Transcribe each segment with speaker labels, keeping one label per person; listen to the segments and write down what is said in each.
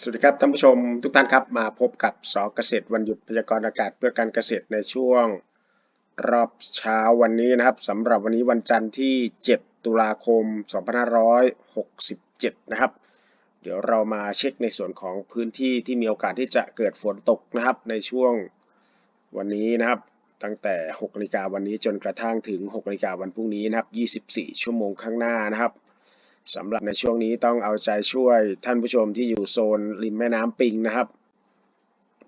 Speaker 1: สวัสดีครับท่านผู้ชมทุกท่านครับมาพบกับสอเกษตรวันหยุดพยากรณ์อากาศเพื่อการเกษตรในช่วง รอบเช้าวันนี้นะครับสำหรับวันนี้วันจันทร์ที่ 7 ตุลาคม 2567 นะครับ เดี๋ยวเรามาเช็คในส่วนของพื้นที่ที่มีโอกาสที่จะเกิดฝนตกนะครับในช่วงวันนี้นะครับ ตั้งแต่6นาฬิกาวันนี้จนกระทั่งถึง6นาฬิกาวันพรุ่งนี้นะครับ 24 ชั่วโมงข้างหน้านะครับ สำหรับในช่วงนี้ต้องเอาใจช่วยท่านผู้ชมที่อยู่โซนริมแม่น้ำปิงนะครับ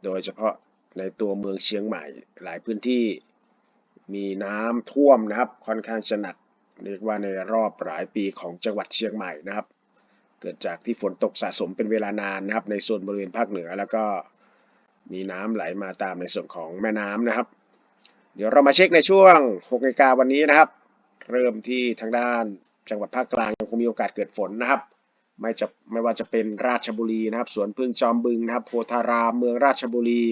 Speaker 1: โดยเฉพาะในตัวเมืองเชียงใหม่หลายพื้นที่มีน้ำท่วมนะครับ ค่อนข้างจะหนักเรียกว่าในรอบหลายปีของจังหวัดเชียงใหม่นะครับ เกิดจากที่ฝนตกสะสมเป็นเวลานานนะครับ ในโซนบริเวณภาคเหนือ แล้วก็มีน้ำไหลมาตามในส่วนของแม่น้ำนะครับ เดี๋ยวเรามาเช็คในช่วง6นาฬิกาวันนี้นะครับ เริ่มที่ทางด้าน จังหวัดภาคกลางยังคงมีโอกาสเกิดฝนนะครับ ไม่จะไม่ว่าจะเป็นราชบุรีนะครับ สวนพึ่งจอมบึงนะครับโพธารามเมืองราชบุรี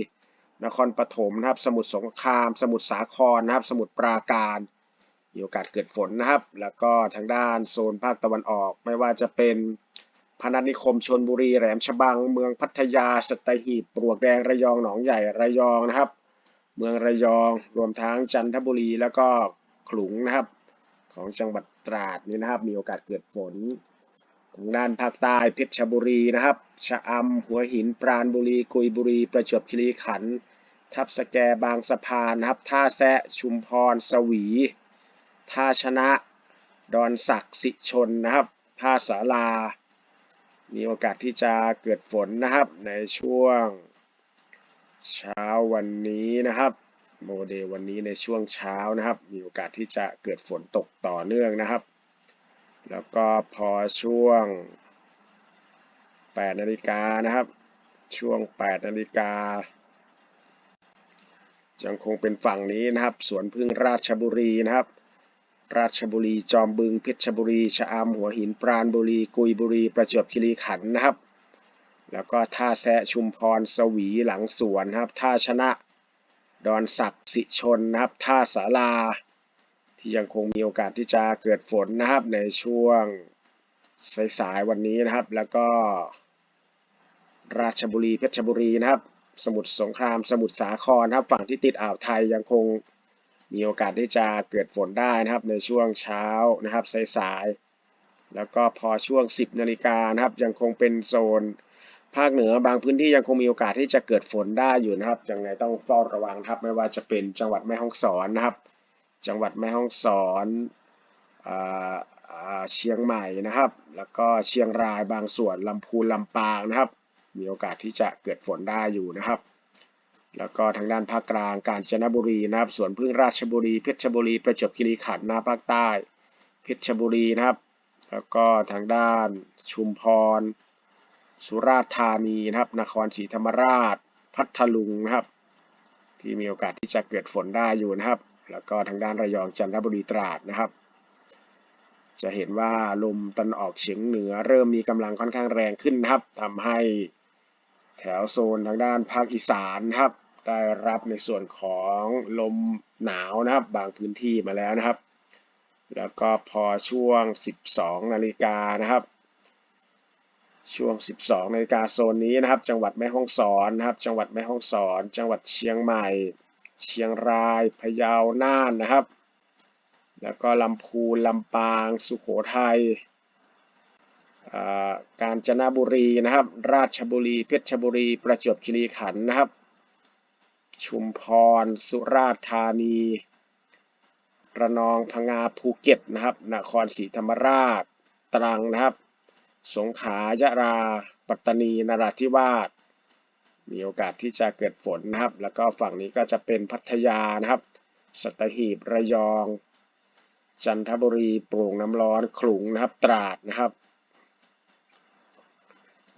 Speaker 1: นครปฐมนะครับ สมุทรสงคราม สมุทรสาครนะครับ สมุทรปราการมีโอกาสเกิดฝนนะครับ แล้วก็ทางด้านโซนภาคตะวันออก ไม่ว่าจะเป็นพนัสนิคมชนบุรีแหลมฉบัง เมืองพัทยาสัตหีบปลวกแดงระยองหนองใหญ่ระยองนะครับ เมืองระยองรวมทั้งจันทบุรีแล้วก็ขลุงนะครับ ของจังหวัดตราดนี่นะครับ มีโอกาสเกิดฝนทางด้านภาคใต้เพชรบุรีนะครับชะอำหัวหินปราณบุรีกุยบุรี ประจวบคีรีขันธ์ทับสแกบางสะพานนะครับ ท่าแซะชุมพรสวี ท่าชนะ ดอนศักดิ์สิชนนะครับ ท่าสารามีโอกาสที่จะเกิดฝนนะครับในช่วงเช้าวันนี้นะครับ โมเดลวันนี้ในช่วงเช้านะครับ มีโอกาสที่จะเกิดฝนตกต่อเนื่องนะครับ แล้วก็พอช่วง 8 นาฬิกานะครับ ช่วง 8 นาฬิกายังคงเป็นฝั่งนี้นะครับ สวนพึ่งราชบุรีนะครับ ราชบุรีจอมบึงเพชรบุรีชะอำหัวหินปราณบุรี กุยบุรี ประจวบคีรีขันธ์นะครับ แล้วก็ท่าแซะชุมพรสวีหลังสวนนะครับท่าชนะ ดอนศักดิ์สิชนนะครับ ท่าสาราที่ยังคงมีโอกาสที่จะเกิดฝนนะครับในช่วงสายๆวันนี้นะครับ แล้วก็ ราชบุรีเพชรบุรีนะครับ สมุทรสงครามสมุทรสาครนะครับ ฝั่งที่ติดอ่าวไทยยังคงมีโอกาสที่จะเกิดฝนได้นะครับ ในช่วงเช้านะครับสายๆแล้วก็พอช่วง 10นาฬิกานะครับ ยังคงเป็นโซน ภาคเหนือบางพื้นที่ยังคงมีโอกาสที่จะเกิดฝนได้อยู่นะครับ ยังไงต้องเฝ้าระวังครับไม่ว่าจะเป็นจังหวัดแม่ฮ่องสอนนะครับ จังหวัดแม่ฮ่องสอนอ่าอ่าเชียงใหม่นะครับ แล้วก็เชียงรายบางส่วนลำพูนลำปางนะครับ มีโอกาสที่จะเกิดฝนได้อยู่นะครับ แล้วก็ทางด้านภาคกลางกาญจนบุรีนะครับสวนพึ่งราชบุรีเพชรบุรีประจวบคีรีขันธ์นะภาคใต้เพชรบุรีนะครับ แล้วก็ทางด้านชุมพร สุราษฎร์ธานีนะครับ นครศรีธรรมราช พัทลุงนะครับ ที่มีโอกาสที่จะเกิดฝนได้อยู่นะครับ แล้วก็ทางด้านระยองจันทบุรีตราดนะครับ จะเห็นว่าลมตะวันออกเฉียงเหนือ เริ่มมีกำลังค่อนข้างแรงขึ้นนะครับทำให้แถวโซนทางด้านภาคอีสานครับ ได้รับในส่วนของลมหนาวนะครับ บางพื้นที่มาแล้วนะครับ แล้วก็พอช่วง 12 นาฬิกานะครับ ช่วง 12นาฬิกาโซนนี้นะครับ จังหวัดแม่ฮ่องสอนนะครับ จังหวัดแม่ฮ่องสอน จังหวัดเชียงใหม่ เชียงราย พะเยา น่านนะครับ แล้วก็ลำพูน ลำปาง สุโขทัยอ่ากาญจนบุรีนะครับ ราชบุรี เพชรบุรี ประจวบคีรีขันธ์นะครับ ชุมพร สุราษฎร์ธานีระนองพังงาภูเก็ตนะครับ นครศรีธรรมราช ตรังนะครับ สงขลายะลาปัตตานีนราธิวาสมีโอกาสที่จะเกิดฝนนะครับ แล้วก็ฝั่งนี้ก็จะเป็นพัทยานะครับ สัตหีบระยอง จันทบุรีโปร่งน้ำร้อนขลุงนะครับ ตราดนะครับ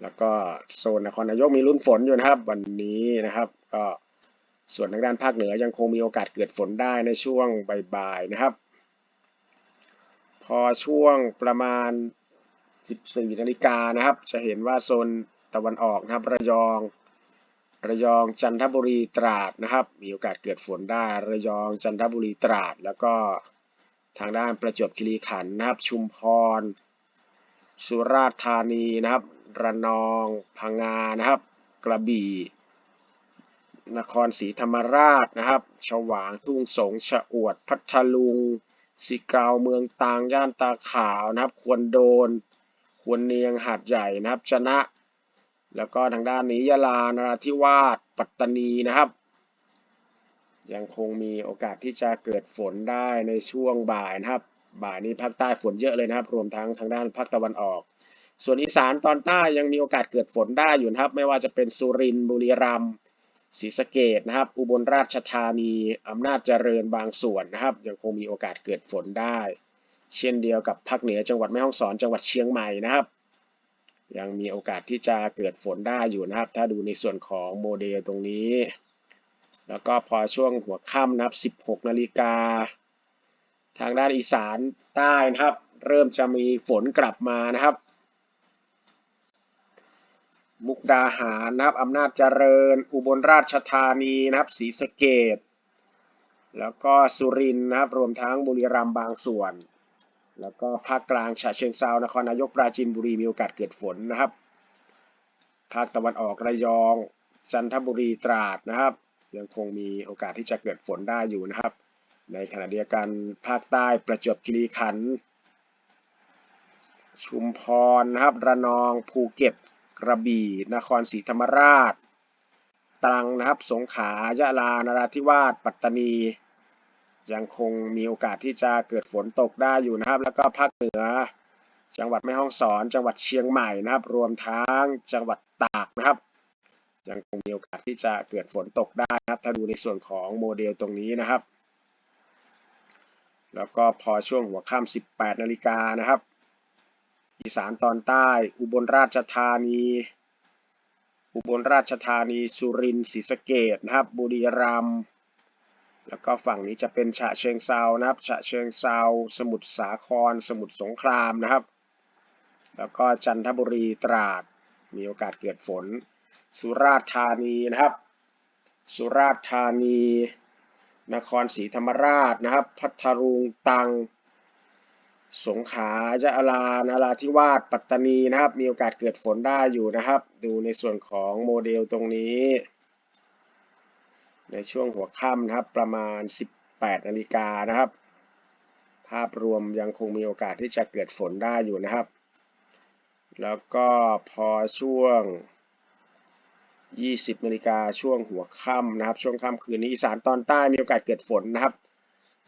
Speaker 1: แล้วก็โซนนครนายกมีลุ้นฝนอยู่นะครับ วันนี้นะครับก็ส่วนทางด้านภาคเหนือยังคงมีโอกาสเกิดฝนได้ในช่วงบ่ายๆนะครับ พอช่วงประมาณ 14นาฬิกานะครับ จะเห็นว่าโซนตะวันออกนะครับ ระยอง ระยองจันทบุรีตราดนะครับ มีโอกาสเกิดฝนได้ ระยองจันทบุรีตราด แล้วก็ทางด้านประจวบคีรีขันธ์นะครับ ชุมพร สุราษฎร์ธานีนะครับ ระนอง พังงานะครับ กระบี่ นครศรีธรรมราชนะครับ ฉวางทุ่งสงชะอวด พัทลุงสิเกาเมืองตางย่านตาขาวนะครับ ควรโดน วรเนียงหาดใหญ่นะครับ ชนะ แล้วก็ทางด้านนี้ยะลานราธิวาสปัตตานีนะครับ ยังคงมีโอกาสที่จะเกิดฝนได้ในช่วงบ่ายนะครับ บ่ายนี้ภาคใต้ฝนเยอะเลยนะครับ รวมทั้งทางด้านภาคตะวันออก ส่วนอีสานตอนใต้ยังมีโอกาสเกิดฝนได้อยู่นะครับ ไม่ว่าจะเป็นสุรินทร์บุรีรัมย์ศรีสะเกดนะครับ อุบลราชธานีอำนาจเจริญบางส่วนนะครับ ยังคงมีโอกาสเกิดฝนได้ เช่นเดียวกับภาคเหนือจังหวัดแม่ฮ่องสอนจังหวัดเชียงใหม่นะครับ ยังมีโอกาสที่จะเกิดฝนได้อยู่นะครับ ถ้าดูในส่วนของโมเดลตรงนี้ แล้วก็พอช่วงหัวค่ำนะครับ 16 นาฬิกา ทางด้านอีสานใต้นะครับ เริ่มจะมีฝนกลับมานะครับ มุกดาหารนะครับอำนาจเจริญ อุบลราชธานีนะครับศรีสะเกดแล้วก็สุรินทร์นะครับรวมทั้งบุรีรัมย์บางส่วน แล้วก็ภาคกลางฉะเชิงเซานครนายกปราจีนบุรีมีโอกาสเกิดฝนนะครับ ภาคตะวันออกระยอง จันทบุรีตราดนะครับ ยังคงมีโอกาสที่จะเกิดฝนได้อยู่นะครับ ในขณะเดียวกันภาคใต้ประจวบคีรีขันธ์ชุมพรนะครับระนองภูเก็ตกระบี่ นครศรีธรรมราช ตรังนะครับ สงขลายะลา นราธิวาส ปัตตานี ยังคงมีโอกาสที่จะเกิดฝนตกได้อยู่นะครับ แล้วก็ภาคเหนือ จังหวัดแม่ฮ่องสอน จังหวัดเชียงใหม่นะครับ รวมทั้งจังหวัดตากนะครับ ยังคงมีโอกาสที่จะเกิดฝนตกได้นะครับ ถ้าดูในส่วนของโมเดลตรงนี้นะครับ แล้วก็พอช่วงหัวค่ำ18นาฬิกานะครับ อีสานตอนใต้ อุบลราชธานีอุบลราชธานี สุรินทร์ศรีสะเกดนะครับ บุรีรัมย์ แล้วก็ฝั่งนี้จะเป็นฉะเชิงเซานะครับฉะเชิงเซาสมุทรสาคร สมุทรสงครามนะครับ แล้วก็จันทบุรีตราด มีโอกาสเกิดฝน สุราษฎร์ธานีนะครับ สุราษฎร์ธานี นครศรีธรรมราชนะครับ พัทลุงตัง สงขลายะลานราธิวาสปัตตานีนะครับ มีโอกาสเกิดฝนได้อยู่นะครับ ดูในส่วนของโมเดลตรงนี้ ในช่วงหัวค่ำนะครับประมาณ 18นาฬิกานะครับ ภาพรวมยังคงมีโอกาสที่จะเกิดฝนได้อยู่นะครับ แล้วก็พอช่วง 20นาฬิกาช่วงหัวค่ำนะครับ ช่วงค่ำคืนนี้อีสานตอนใต้มีโอกาสเกิดฝนนะครับ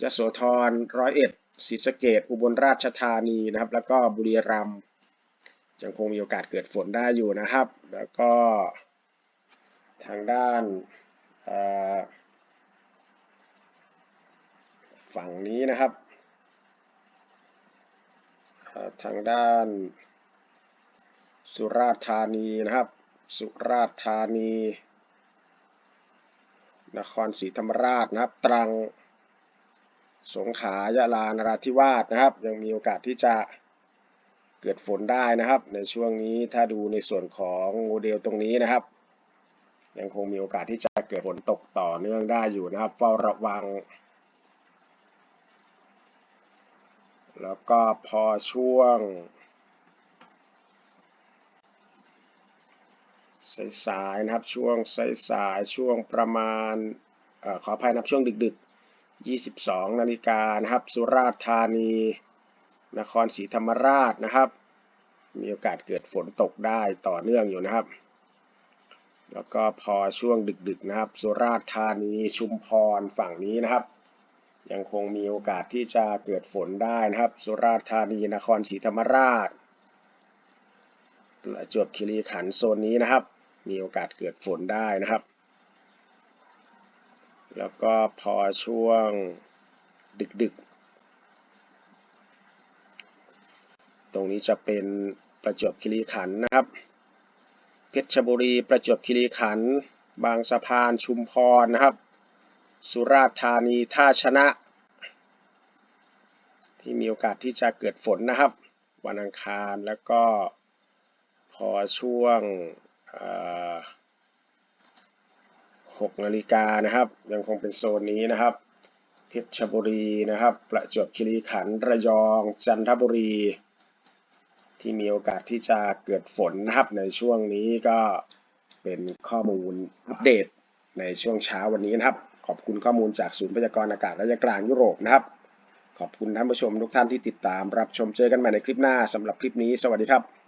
Speaker 1: ยโสธรร้อยเอ็ดศรีสะเกดอุบลราชธานีนะครับ แล้วก็บุรีรัมย์ยังคงมีโอกาสเกิดฝนได้อยู่นะครับ แล้วก็ทางด้าน ฝั่งนี้นะครับทางด้านสุราษฎร์ธานีนะครับ สุราษฎร์ธานี นครศรีธรรมราชนะครับ ตรัง สงขลายะลานราธิวาสนะครับ ยังมีโอกาสที่จะเกิดฝนได้นะครับ ในช่วงนี้ถ้าดูในส่วนของโมเดลตรงนี้นะครับ ยังคงมีโอกาสที่จะเกิดฝนตกต่อเนื่องได้อยู่นะครับ เฝ้าระวัง แล้วก็พอช่วงสายๆนะครับช่วงสายๆช่วงประมาณอขออภัยนับช่วงดึกๆ 22 นาฬิกานะครับ สุราษฎร์ธานี นครศรีธรรมราชนะครับ มีโอกาสเกิดฝนตกได้ต่อเนื่องอยู่นะครับ แล้วก็พอช่วงดึกๆนะครับ สุราษฎร์ธานีชุมพรฝั่งนี้นะครับ ยังคงมีโอกาสที่จะเกิดฝนได้นะครับ สุราษฎร์ธานีนครศรีธรรมราชประจวบคีรีขันธ์โซนนี้นะครับ มีโอกาสเกิดฝนได้นะครับ แล้วก็พอช่วงดึกๆ ตรงนี้จะเป็นประจวบคีรีขันธ์นะครับ เพชรบุรี ประจวบคีรีขันธ์ บางสะพานชุมพรนะครับ สุราษฎร์ธานีท่าชนะ ที่มีโอกาสที่จะเกิดฝนนะครับ วันอังคารแล้วก็พอช่วง6นาฬิกานะครับ ยังคงเป็นโซนนี้นะครับ เพชรบุรีนะครับ ประจวบคีรีขันธ์ระยองจันทบุรี ที่มีโอกาสที่จะเกิดฝนนะครับ ในช่วงนี้ก็เป็นข้อมูลอัปเดตในช่วงเช้าวันนี้นะครับ ขอบคุณข้อมูลจากศูนย์พยากรณ์อากาศระยะกลางยุโรปนะครับ ขอบคุณท่านผู้ชมทุกท่านที่ติดตามรับชมเจอกันใหม่ในคลิปหน้าสำหรับคลิปนี้ สวัสดีครับ